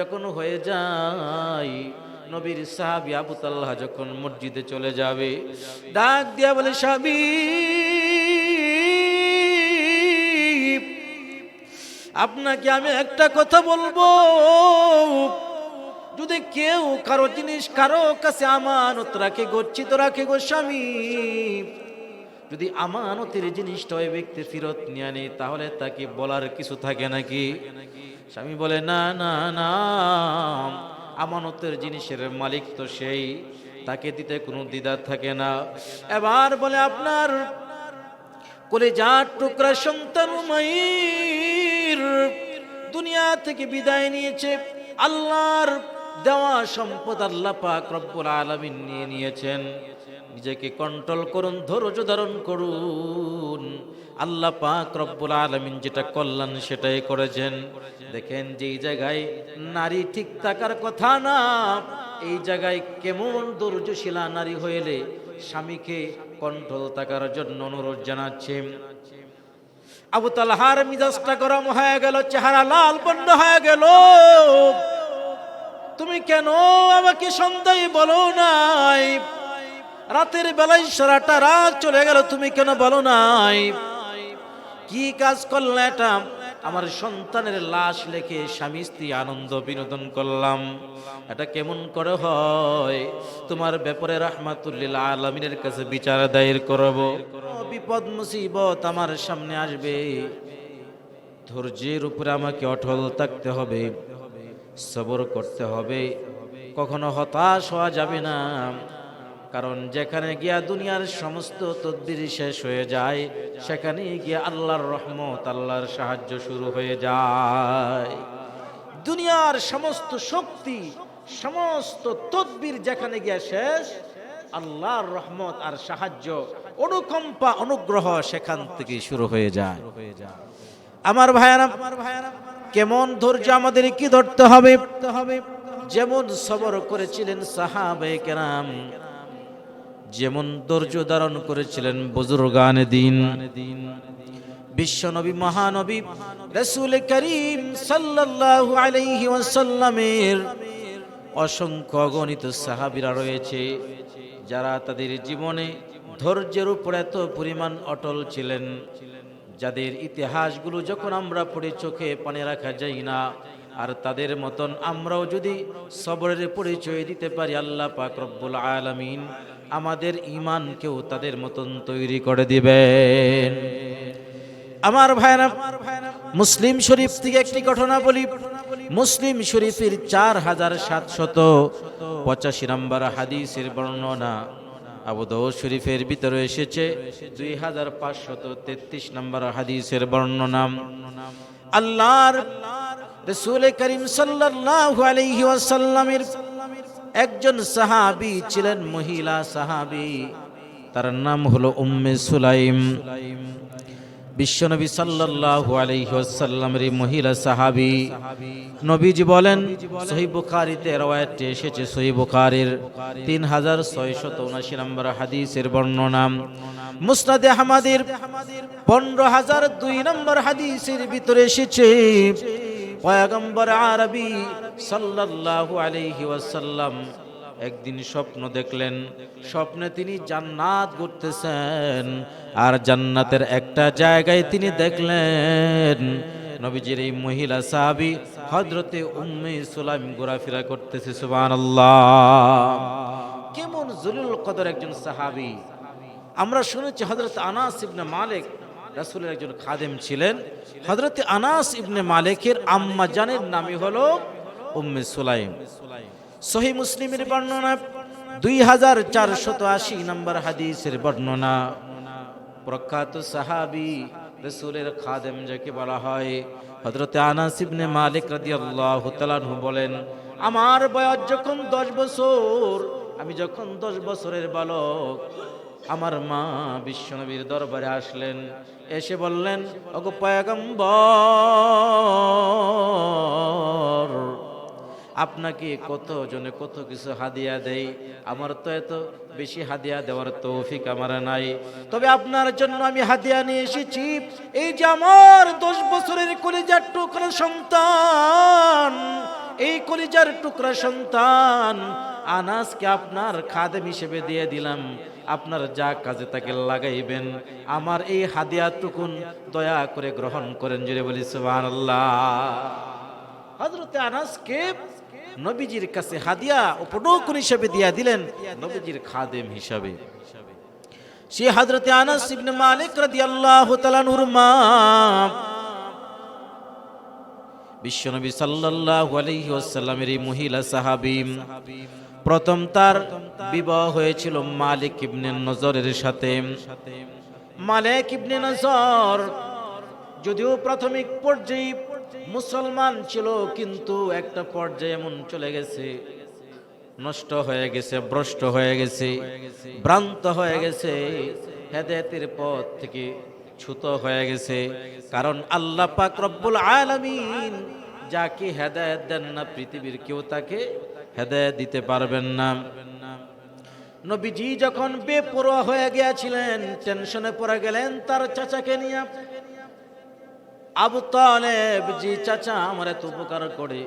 যখন হয়ে যায়, নবীর সাহাবি আবু তাল্লাহ যখন মসজিদে চলে যাবে, ডাক দিয়া বলে সাবি আপনাকে আমি একটা কথা বলব। যদি কেউ কারও জিনিস কারও কাছে আমানত রাখে গচ্ছিত রাখে গো, স্বামী, যদি আমানতের জিনিসটা ওই ব্যক্তি ফেরত নিয়ে তাহলে তাকে বলার কিছু থাকে নাকি? স্বামী বলে, না না না, আমানতের জিনিসের মালিক তো সেই। তাকে দিতে কোনো দ্বিধা থাকে না। এবার বলে, আপনার কোলে যার টুকরা সন্তান দুনিয়া থেকে বিদায় নিয়েছে। আল্লাহর দেওয়া সম্পদ আল্লাহ পাক রব্বুল আলামিন নিয়ে নিয়েছেন। নিজেকে কন্ট্রোল করুন, ধৈর্য ধারণ করুন। আল্লাহ পাক রব্বুল আলামিন যেটা কল্যাণ সেটাই করেছেন। দেখেন যে এই জায়গায় নারী ঠিক থাকার কথা না, এই জায়গায় কেমন ধৈর্যশীলা নারী হইলে স্বামীকে কন্ট্রোল থাকার জন্য অনুরোধ জানাচ্ছে। আবু তালহার মিজাজটা গরম হয়ে গেল, চেহারা লাল বন্ধ হয়ে গেল। তুমি কেন আমাকে সন্ধ্যায় বলো নাই? রাতের বেলায় সারাটা রাত চলে গেল, তুমি কেন বলো নাই? কি কাজ করলে এটা? আমার সন্তানের লাশ লেখে স্বামী স্ত্রী আনন্দ বিনোদন করলাম। এটা কেমন করে হয়? তোমার ব্যাপারে রাহমাতুল্লিল আলমিনের কাছে বিচার দায়ের করব। বিপদ, মুসিবত আমার সামনে আসবে। ধৈর্যের উপরে আমাকে অটল থাকতে হবে। সবর করতে হবে। কখনো হতাশ হওয়া যাবে না। কারণ যেখানে গিয়া দুনিয়ার সমস্ত তদ্বির শেষ হয়ে যায় সেখানে গিয়া আল্লাহর রহমত, আল্লাহর সাহায্য শুরু হয়ে যায়। দুনিয়ার সমস্ত শক্তি, সমস্ত তদ্বির যেখানে গিয়া শেষ, আল্লাহর রহমত আর সাহায্য, অনুকম্পা, অনুগ্রহ সেখান থেকে শুরু হয়ে যায়। আমার ভাইয়ারা আমার ভাইয়ারা কেমন ধৈর্য আমাদের কি ধরতে হবে? যেমন সবর করেছিলেন সাহাবে কেরাম যেমন ধৈর্য ধারণ করেছিলেন বুজুর্গান দিন। বিশ্বনবী মহানবী, রসুল করিম সাল্লাল্লাহু আলাইহি ওয়াসাল্লামের অসংখ্য অগণিত সাহাবিরা রয়েছে, যারা তাদের জীবনে ধৈর্যের উপর এত পরিমাণ অটল ছিলেন, যাদের ইতিহাসগুলো যখন আমরা পড়ে চোখে পানে রাখা যায় না, আর তাদের মতন আমরাও যদি সবরের পরিচয় দিতে পারি আল্লাহ পাক রব্বুল আলামিন আমাদের ইমানকেও তাদের মতন তৈরি করে দিবেন। আমার ভাইরা মুসলিম শরীফ থেকে একটি ঘটনা বলি। মুসলিম শরীফের চার হাজার সাতশত পঁচাশি নম্বর হাদিসের বর্ণনা আবু দাউদ শরীফের ভিতরে এসেছে। দুই হাজার পাঁচশত তেত্রিশ নম্বর হাদিসের বর্ণনা। আল্লাহর রসুল করিম সাল্লাল্লাহু আলাইহি ওয়াসাল্লামের একজন সাহাবী ছিলেন মহিলা সাহাবী। তার নাম হলো উম্মে সুলাইম। বিশ্বনবী সাল্লাল্লাহু আলাইহি ওয়াসাল্লামের মহিলা সাহাবী নবীজি বলেন সহিহ বুখারীতে রওয়ায়াতটি এসেছে সহিহ বুখারীর 3679 নম্বর হাদিসের বর্ণনা। মুসনাদ আহমদের 15002 নম্বর হাদিসের ভিতরে এসেছে পয়গম্বর আরবি সাল্লাল্লাহু আলাইহি ওয়াসাল্লাম একদিন স্বপ্ন দেখলেন। স্বপ্নে তিনি জান্নাত ঘুরতেছেন আর জান্নাতের একটা জায়গায় তিনি দেখলেন নবীজির এই মহিলা সাহাবি হজরতে উম্মে সুলাইম ঘোরাফেরা করতেছে, সুবহানাল্লাহ। কেমন জলিল কদর একজন সাহাবি। আমরা শুনেছি হজরত আনাস ইবনে মালিক রাসূলের একজন খাদেম ছিলেন হজরত আনাস ইবনে মালিকের আম্মা জানের নামই হলো উম্মে সুলাইম। সহি মুসলিমের বর্ণনা, দুই হাজার চারশত আশি নম্বর হাদিসের বর্ণনা। প্রখ্যাত সাহাবি রসুলের খাদেম যাকে বলা হয় হজরতে আনাস ইবনে মালিক রাদিয়াল্লাহু তাআলাহু বলেন, আমার বয়স যখন দশ বছর, আমি যখন দশ বছরের বালক আমার মা বিশ্বনবীর দরবারে আসলেন। এসে বললেন, ওগো পয়গম্বর, আপনাকে কত জনে কত কিছু হাদিয়া দেই? আমার তো এত বেশি হাদিয়া দেওয়ার তৌফিক আমার নাই। তবে আপনার জন্য আমি হাদিয়া নিয়ে এসেছি। এই যে আমার দশ বছরের কলিজার টুকরা সন্তান, এই কলিজার টুকরা সন্তান আনাসকে আপনার খাদেম হিসেবে দিয়ে দিলাম। আপনার যা কাজে তাকে লাগাইবেন। আমার এই হাদিয়াটুকুন দয়া করে গ্রহণ করেন জুড়ে বলি আনাসকে নবীজির কাছে হাদিয়া উপটোকন হিসেবে দিয়া দিলেন, নবীজির খাদেম হিসাবে। সে হজরতে আনাস ইবনে মালিক রাদিয়াল্লাহু মা। বিশ্বনবী সাল্লাল্লাহু আলাইহি ওয়াসাল্লামের এই মহিলা সাহাবী। প্রথম তার বিবাহ হয়েছিল মালিক ইবনে নজরের সাথে। মালিক ইবনে নজর যদিও প্রাথমিক পর্যায়ে মুসলমান ছিল, কিন্তু একটা পর্যায়ে এমন চলে গেছে, নষ্ট হয়ে গেছে, ভ্রষ্ট হয়ে গেছে, ভ্রান্ত হয়ে গেছে, হেদায়েতের পথ থেকে ছুত হয়ে গেছে। কারণ আল্লাহ পাক রব্বুল আলামিন যাকে হেদায়েত দেন না, পৃথিবীর কেউ তাকে হেদায়েত দিতে পারবেন না। নবীজি যখন বেপরোয়া হয়ে গিয়েছিলেন, টেনশনে পড়ে গেলেন, তার চাচাকে নিয়ে। আবু তালেব জি চাচা আমার এত উপকার করে।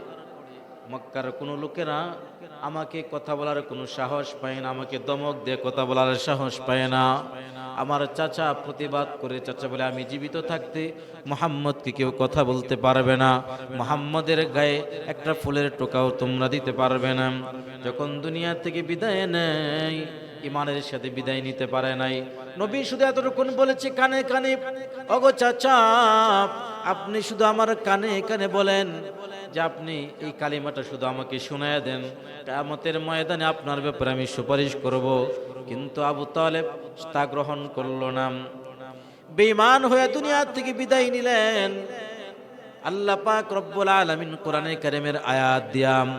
মক্কার কোনো লোকেরা আমাকে কথা বলার কোনো সাহস পায় না, আমাকে দমক দিয়ে কথা বলার সাহস পায় না। আমার চাচা প্রতিবাদ করে, চাচা বলে, আমি জীবিত থাকতে মোহাম্মদকে কেউ কথা বলতে পারবে না। মোহাম্মদের গায়ে একটা ফুলের টোকাও তোমরা দিতে পারবে না। যখন দুনিয়া থেকে বিদায় নেয়, ইমানের সাথে বিদায় নিতে পারে নাই। নবী শুধু এতটুকুন বলেছে, কানে কানে, অগো চাচা আপনি শুধু আমার কানে কানে বলেন যে আপনি এই কালিমাটা শুধু আমাকে শোনায় দেন। কামতের ময়দানে আপনার ব্যাপারে আমি সুপারিশ করব। কিন্তু আবু তালেব তা গ্রহণ করল না। বেঈমান হয়ে দুনিয়া থেকে বিদায় নিলেন। আল্লাহ পাক রব্বুল আলামিন কোরআনে কারিমের আয়াত দিয়াম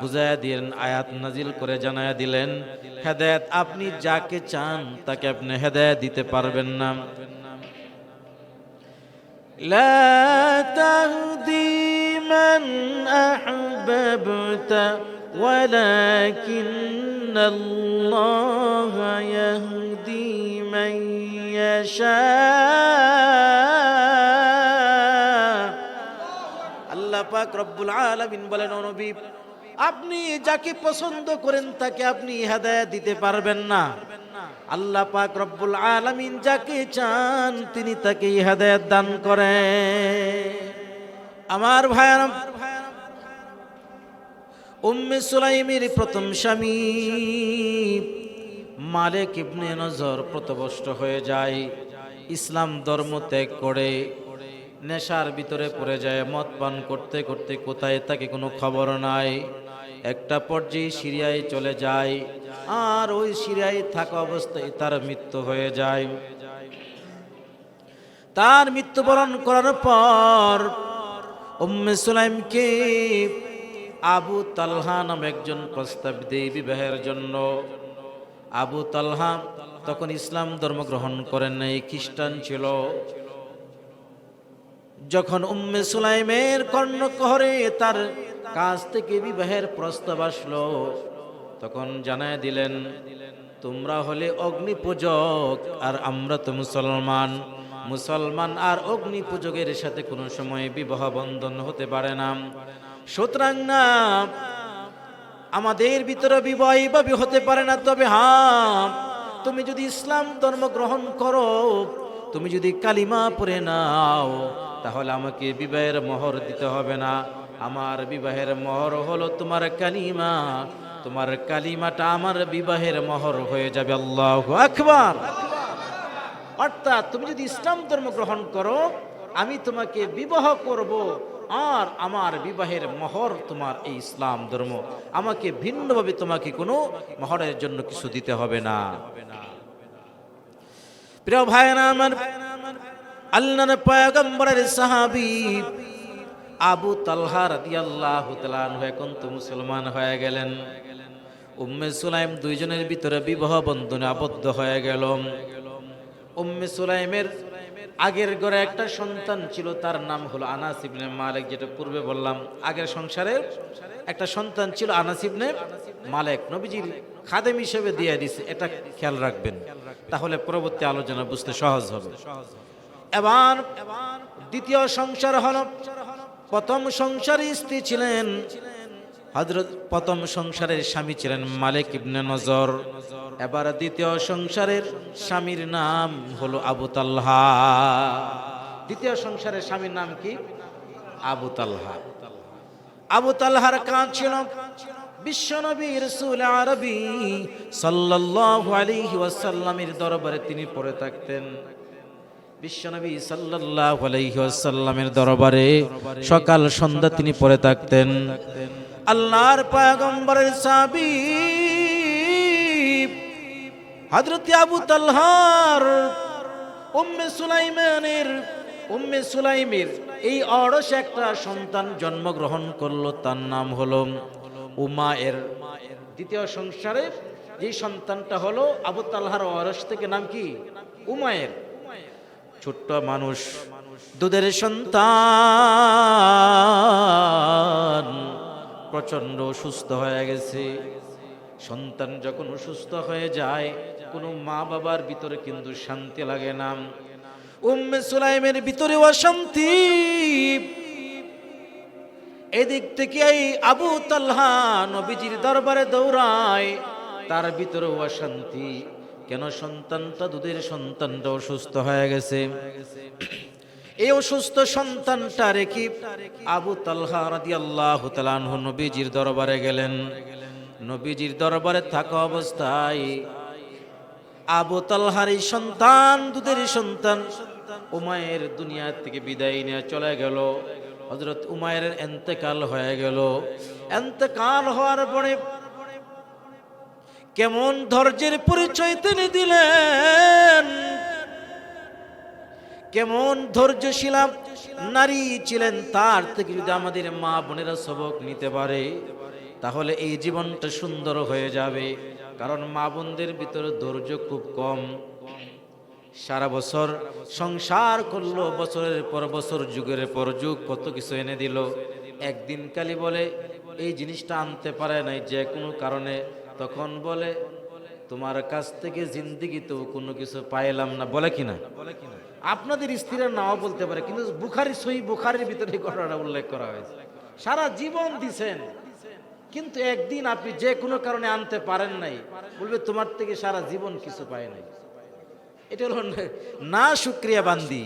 বুঝায়া দিলেন, আয়াত নাজিল করে জানায়া দিলেন, হেদায়েত আপনি যাকে চান তাকে আপনি হেদায়েত দিতে পারবেন না। لا تهدي من أحببت ولكن الله يهدي من يشاء আল্লাহ পাক রব্বুল আলামিন বলেন ও নবী আপনি যাকে পছন্দ করেন তাকে আপনি হেদায়েত দিতে পারবেন না আল্লাহ পাক রব্বুল আলামিন যাকে চান তিনি তাকে হেদায়েত দান করে আমার ভাইয়ার উম্মে সুলাইমের প্রথম স্বামী মালিক ইবনে নজর প্রতবষ্ট হয়ে যায়, ইসলাম ধর্ম ত্যাগ করে, নেশার ভিতরে পড়ে যায়, মদ পান করতে করতে কোথায় তাকে কোনো খবর নাই। একটা পর্যায়ে সিরিয়ায় চলে যায়, আর ওই সিরিয়ায় থাকা অবস্থায় তার মৃত্যু হয়ে যায়। তার মৃত্যুবরণ করার পর উম্মে সুলাইমকে আবু তালহা নামে একজন প্রস্তাব দেয় বিবাহের জন্য। আবু তালহা তখন ইসলাম ধর্ম গ্রহণ করেন নাই, খ্রিস্টান ছিল। যখন উম্মে সুলাইমের কর্ণকহরে তার কাছ থেকে বিবাহের প্রস্তাব আসলো। তখন জানায় দিলেন, তোমরা হলে অগ্নি পূজক আর আমরা তো মুসলমান। মুসলমান আর অগ্নি পূজকের সাথে কোনো সময় বিবাহ বন্ধন হতে পারে না। সুতরাং না, আমাদের ভিতরে বিবাহ এইভাবে হতে পারে না। তবে হ্যাঁ তুমি যদি ইসলাম ধর্ম গ্রহণ করো, তুমি যদি কালিমা পড়ে নাও, তাহলে আমাকে বিবাহের মোহর দিতে হবে না। আমার বিবাহের মহর হলো তোমার কালিমা। তোমার কালিমাটা আমার বিবাহের মহর হয়ে যাবে। আল্লাহ আকবার। অর্থাৎ তুমি যদি ইসলাম ধর্ম গ্রহণ করো, আমি তোমাকে বিবাহ করব আর আমার বিবাহের মহর তোমার এই ইসলাম ধর্ম। আমাকে ভিন্নভাবে তোমাকে কোনো মহরের জন্য কিছু দিতে হবে না। প্রিয় ভাইরা আমার আল্লাহর পয়গম্বরের সাহাবী আবু তালহা রাদিয়াল্লাহু তাআলা আনহু এখন তো মুসলমান হয়ে গেলেন। উম্মে সুলাইম দুইজনের ভিতরে বিবাহ বন্ধনে আবদ্ধ হয়ে গেল। উম্মে সুলাইমের আগের ঘরে একটা সন্তান ছিল, তার নাম হলো আনাস ইবনে মালিক, যেটা পূর্বে বললাম। আগের সংসারে একটা সন্তান ছিল আনাস ইবনে মালিক। নবীজির খাদেম হিসেবে দিয়ে দিছে, এটা খেয়াল রাখবেন। তাহলে পরবর্তী আলোচনা বুঝতে সহজ হবে। এবার দ্বিতীয় সংসার হল প্রথম সংসারে স্ত্রী ছিলেন হজরত প্রথম সংসারের স্বামী ছিলেন মালিক ইবনে নজর। এবার দ্বিতীয় সংসারের স্বামীর নাম হলো আবু তাল্হা। দ্বিতীয় সংসারের স্বামীর নাম কি? আবু তাল্হা। আবু তাল্হার কাজ ছিল বিশ্বনবী রসুল আরবি সাল্লাল্লাহু আলাইহি ওয়াসাল্লামের দরবারে তিনি পড়ে থাকতেন। বিশ্বনবী আলাইহি ওয়াসাল্লামের দরবারে সকাল সন্ধ্যা তিনি পড়ে থাকতেন। আল্লাহর পয়গম্বরের সাহাবী হযরত আবু তালহার উম্মে সুলাইমানের, উম্মে সুলাইমের এই অড়স একটা সন্তান জন্মগ্রহণ করল, তার নাম হলো উমায়ের। দ্বিতীয় সংসারের যে সন্তানটা হলো আবু তালহার অরস থেকে নাম কি? উমায়ের। ছোট্ট মানুষ, দুধের সন্তান প্রচণ্ড অসুস্থ হয়ে গেছে। সন্তান যখন অসুস্থ হয়ে যায়, কোনো মা বাবার ভিতরে কিন্তু শান্তি লাগে না। উম্মে সুলাইমের ভিতরে অশান্তি। এদিক থেকে এই আবু তালহা নবীজির দরবারে দৌড়ায়, তার ভিতরে অশান্তি। কেন সন্তানটা দুধের সন্তানটা অসুস্থ হয়ে গেছে? এই অসুস্থ সন্তানটা রেখে আবু তালহা রাদি আল্লাহ নবীজির দরবারে গেলেন। নবীজির দরবারে থাকা অবস্থায় আবু তালহার এই সন্তান, দুধের সন্তান উমায়ের দুনিয়া থেকে বিদায় নিয়ে চলে গেল। হজরত উমায়ের এন্তেকাল হয়ে গেল। এন্তেকাল হওয়ার পরে কেমন ধৈর্যের পরিচয় তিনি দিলেন? কেমন ধৈর্যশীলা নারী ছিলেন তার থেকে যদি আমাদের মা বোনেরা সবক নিতে পারে, তাহলে এই জীবনটা সুন্দর হয়ে যাবে। কারণ মা বোনদের ভিতরে ধৈর্য খুব কম। সারা বছর সংসার করল, বছরের পর বছর, যুগের পর যুগ, কত কিছু এনে দিল। একদিন কালি বলে, এই জিনিসটা আনতে পারে নাই, যে কোনো কারণে তখন বলে, তোমার কাছ থেকে জিন্দিগিতেও কোনো কিছু পাইলাম না। বলে কিনা আপনাদের স্ত্রীরা নাও বলতে পারে, কিন্তু বুখারি সই বুখারির ভিতরে ঘটনাটা উল্লেখ করা হয়েছে। সারা জীবন দিছেন, কিন্তু একদিন আপনি যে কোনো কারণে আনতে পারেন নাই, বলবে, তোমার থেকে সারা জীবন কিছু পায় নাই। এটা হলো না শুক্রিয়া বান্দি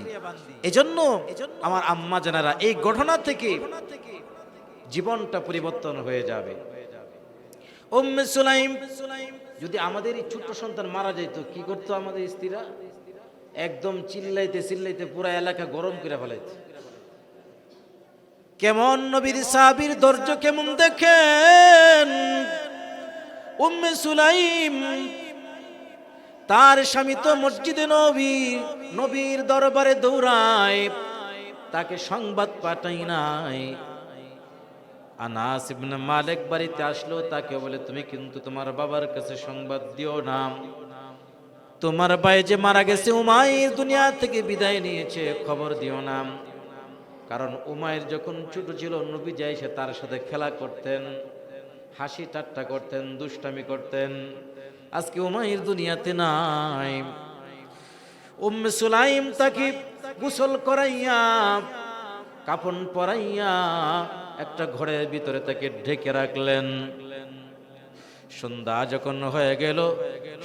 এজন্য আমার আম্মা জানারা, এই ঘটনা থেকে জীবনটা পরিবর্তন হয়ে যাবে। উম্মে সুলাইম। যদি আমাদের এই ছোট্ট সন্তান মারা যেত কি করতো আমাদের স্ত্রীরা? একদম চিল্লাইতে চিল্লাইতে পুরো এলাকা গরম করে ফেলাইত। কেমন নবীর সাহাবীর ধৈর্য কেমন দেখেন? উম্মে সুলাইম, তার স্বামী তো মসজিদে নবী, নবীর দরবারে দৌড়ায়, তাকে সংবাদ পাঠাই নাই। আনাস ইবনে মালিক বাড়িতে আসলো, তাকে বলে, তুমি কিন্তু তোমার বাবার কাছে সংবাদ দিও না। তোমার ভাই যে মারা গেছে, উমাইর দুনিয়া থেকে বিদায় নিয়েছে, খবর দিও না। কারণ উমাইর যখন ছোট ছিল, নবী যাই সে তার সাথে খেলা করতেন, হাসি ঠাট্টা করতেন, দুষ্টামি করতেন। আজকে উমাইর দুনিয়াতে নাই। উম্মে সুলাইম তাকে গোসল করাইয়া কাপন পরাইয়া একটা ঘরের ভিতরে তাকে ঢেকে রাখলেন। সন্ধ্যা যখন হয়ে গেল,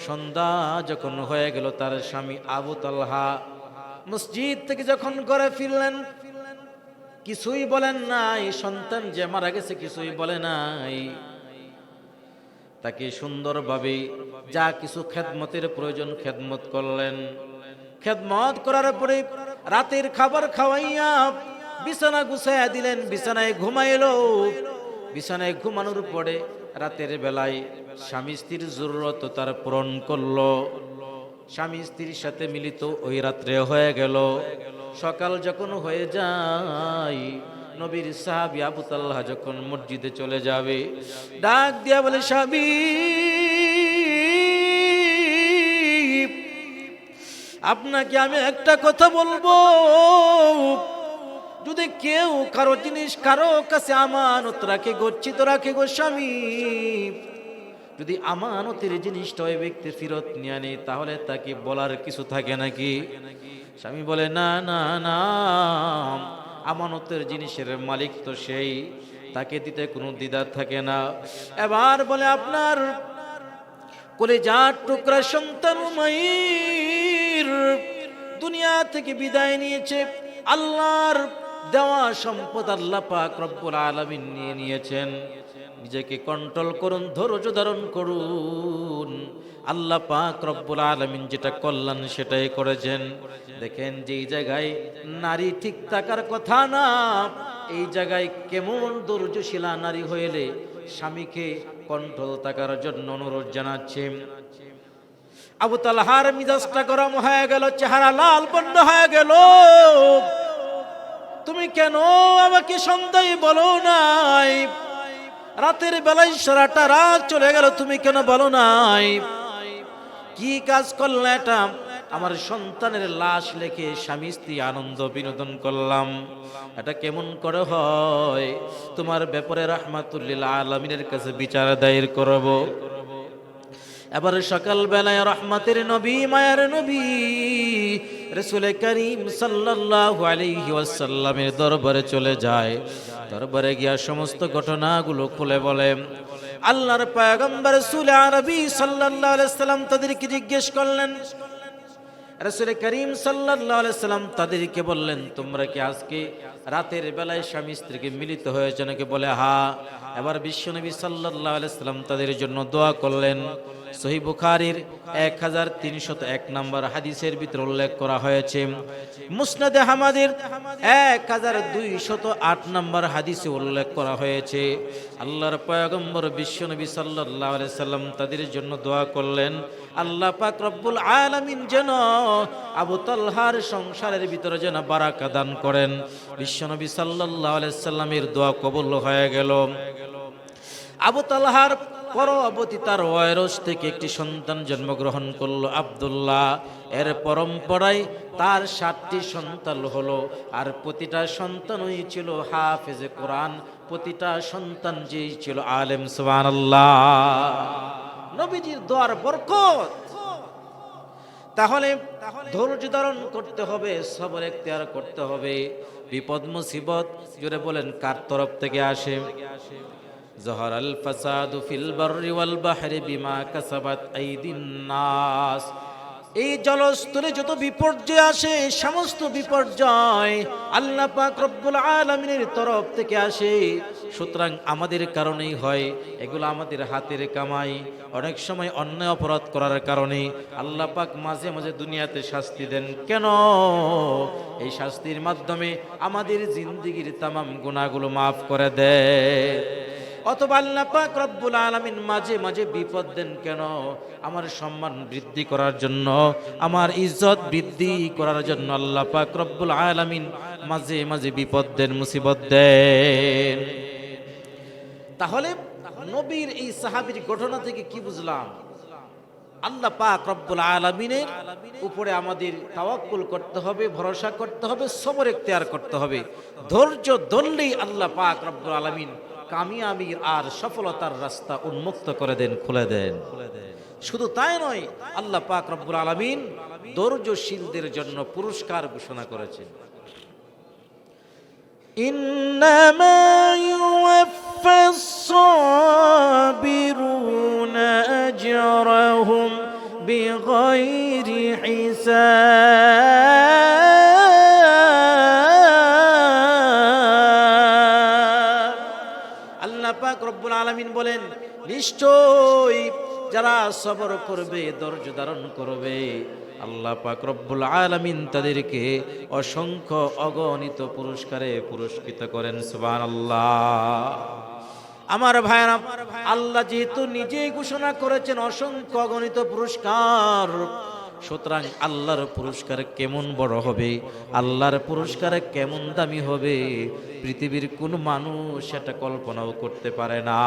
সন্ধ্যা যখন হয়ে গেল, তার স্বামী আবু তালহা মসজিদ থেকে যখন ঘরে ফিরলেন, কিছুই বলেন নাই, সন্তান যে মারা গেছে কিছুই বলে নাই। তাকে সুন্দরভাবে যা কিছু খেদমতের প্রয়োজন খেদমত করলেন। খেদমত করার পরে রাতের খাবার খাওয়াইয়া বিছানা গুছাইয়া দিলেন, বিছানায় ঘুমাইল। বিছানায় ঘুমানোর পরে রাতের বেলায় স্বামী স্ত্রীর জরুরত তার পূরণ করল। স্বামী স্ত্রীর সাথে মিলিত ওই রাত্রে হয়ে গেল। সকাল যখন হয়ে যায়, নবীর সাহাবি আবু তাল্লাহ যখন মসজিদে চলে যাবে, ডাক দিয়া বলে, স্বামী, আপনাকে আমি একটা কথা বলব। যদি কেউ কারও জিনিস কারও কাছে আমানত রাখে, গচ্ছিত রাখে গো স্বামী, যদি আমানতের জিনিসটা ওই ব্যক্তি ফিরত নিয়ে আনে, তাহলে তাকে বলার কিছু থাকে নাকি? স্বামী বলে, না না না, আমানতের জিনিসের মালিক তো সেই, তাকে দিতে কোনো দ্বিধা থাকে না। এবার বলে, আপনার কলেজার টুকরা সন্তান দুনিয়া থেকে বিদায় নিয়েছে, আল্লাহর দেওয়া সম্পদ আল্লাহ পাক রব্বুল আলামিন নিয়ে নিয়েছেন। নিজেকে কন্ট্রোল করুন, ধৈর্য ধারণ করুন। আল্লাহ পাক রব্বুল আলামিন যেটা করলেন সেটাই করেছেন। দেখেন যে এই জায়গায় নারী ঠিক থাকার কথা না, এই জায়গায় কেমন ধৈর্যশীলা নারী হইলে স্বামীকে কন্ট্রোল থাকার জন্য অনুরোধ জানাচ্ছে। আবু তালহার মিজাজটা গরম হয়ে গেল, চেহারা লাল বন্ধ হয়ে গেল। তুমি কেন আমাকে সন্দেহ বলো নাই? রাতের বেলায় সারাটা রাত চলে গেল, তুমি কেন বলো নাই? কি কাজ করলে এটা? আমার সন্তানের লাশ লেখে স্বামী স্ত্রী আনন্দ বিনোদন করলাম। এটা কেমন করে হয়? তোমার ব্যাপারে রহমাতুল্লিল আলমিনের কাছে বিচার দায়ের করব। এবার সকাল বেলায় রহমতের নবী, মায়ার নবী রসুল করিম ওয়াসাল্লামের দরবারে চলে যায়। দরবারে গিয়া সমস্ত ঘটনাগুলো খুলে বলে, আল্লাহর পয়গম্বর রসুল আরবি সাল্লাল্লাহু সাল্লাম তাদেরকে জিজ্ঞেস করলেন। রসুল করিম সাল্লাল্লাহু আলাইহি সাল্লাম তাদেরকে বললেন, তোমরা কি আজকে রাতের বেলায় স্বামী স্ত্রীকে মিলিত হয়েছে নাকি বলে হা এবার বিশ্বনবী সাল্লাল্লাহু আলাইহি সাল্লাম তাদের জন্য দোয়া করলেন। সহি বুখারীর এক হাজার তিনশত এক নম্বর হাদিসের ভিতরে উল্লেখ করা হয়েছে। মুসনাদে হামাদের এক হাজার দুইশত আট নম্বর হাদিসে উল্লেখ করা হয়েছে। আল্লাহর পয়গম্বর বিশ্বনবী সাল্লাল্লাহু আলাইহি সাল্লাম তাদের জন্য দোয়া করলেন, আল্লাহ পাক রব্বুল আলামিন যেন আবু তালহার সংসারের ভিতরে যেন বারাকা দান করেন। বিশ্বনবী আলাইহি সাল্লামের দোয়া কবুল হয়ে গেল। আবু তালহার পরবর্তী তার ওয়রস থেকে একটি সন্তান জন্মগ্রহণ করল আব্দুল্লাহ। এর পরম্পরায় তার সাতটি সন্তান হলো আর প্রতিটা সন্তানই ছিল হাফেজে কোরআন, প্রতিটা সন্তান যেই ছিল আলেম, সুবহানাল্লাহ। নবীজির দোয়ার বরকত। তাহলে ধৈর্য ধারণ করতে হবে, সবর এখতিয়ার করতে হবে। বিপদ মুসিবত, জোরে বলেন, কার তরফ থেকে আসে? জহর আল ফাসাদু ফিল বাররি ওয়াল বাহরি বিমা কাসাবাত আইদিন নাস এই জলস্থলে যত বিপর্যয় আসে, সমস্ত বিপর্যয় আল্লাহ পাক রব্বুল আলামিনের তরফ থেকে আসে। সুতরাং আমাদের কারণেই হয়, এগুলো আমাদের হাতের কামাই। অনেক সময় অন্যায় অপরাধ করার কারণে আল্লাহ পাক মাঝে মাঝে দুনিয়াতে শাস্তি দেন। কেন? এই শাস্তির মাধ্যমে আমাদের জিন্দিগির তামাম গুণাগুলো মাফ করে দেয়। অথবা আল্লাহ পাক রব্বুল আলামিন মাঝে মাঝে বিপদ দেন কেন? আমার সম্মান বৃদ্ধি করার জন্য, আমার ইজ্জত বৃদ্ধি করার জন্য আল্লাহ পাক রব্বুল আলামিন মাঝে মাঝে বিপদ দেন, মুসিবত দেন। তাহলে নবীর এই সাহাবীর ঘটনা থেকে কি বুঝলাম? আল্লাহ পাক রব্বুল আলামিনের উপরে আমাদের তাওয়াক্কুল করতে হবে, ভরসা করতে হবে, সবর এখতিয়ার করতে হবে। ধৈর্য ধরলেই আল্লাহ পাক রব্বুল আলামিন কামিয়াবির আর সফলতার রাস্তা উন্মুক্ত করে দেন খুলে দেন শুধু তাই নয় আল্লাহ পাক রব্বুল আলামিন ধৈর্যশীলদের জন্য পুরস্কার ঘোষণা করেছেন إنما يوفى الصابرون أجرهم بغير حساب পাক রব্বুল আলামিন বলেন নিশ্চয় যারা সবর করবে, ধৈর্য ধারণ করবে আল্লাহ পাক রব্বুল আলামিন তাদেরকে অসংখ্য অগণিত পুরস্কারে পুরস্কৃত করেন সুবান আল্লাহ আমার ভাইরা আল্লাহ যেহেতু নিজেই ঘোষণা করেছেন অসংখ্য অগণিত পুরস্কার সুতরাং আল্লাহর পুরস্কার কেমন বড় হবে? আল্লাহর পুরস্কার কেমন দামি হবে? পৃথিবীর কোন মানুষ সেটা কল্পনাও করতে পারে না।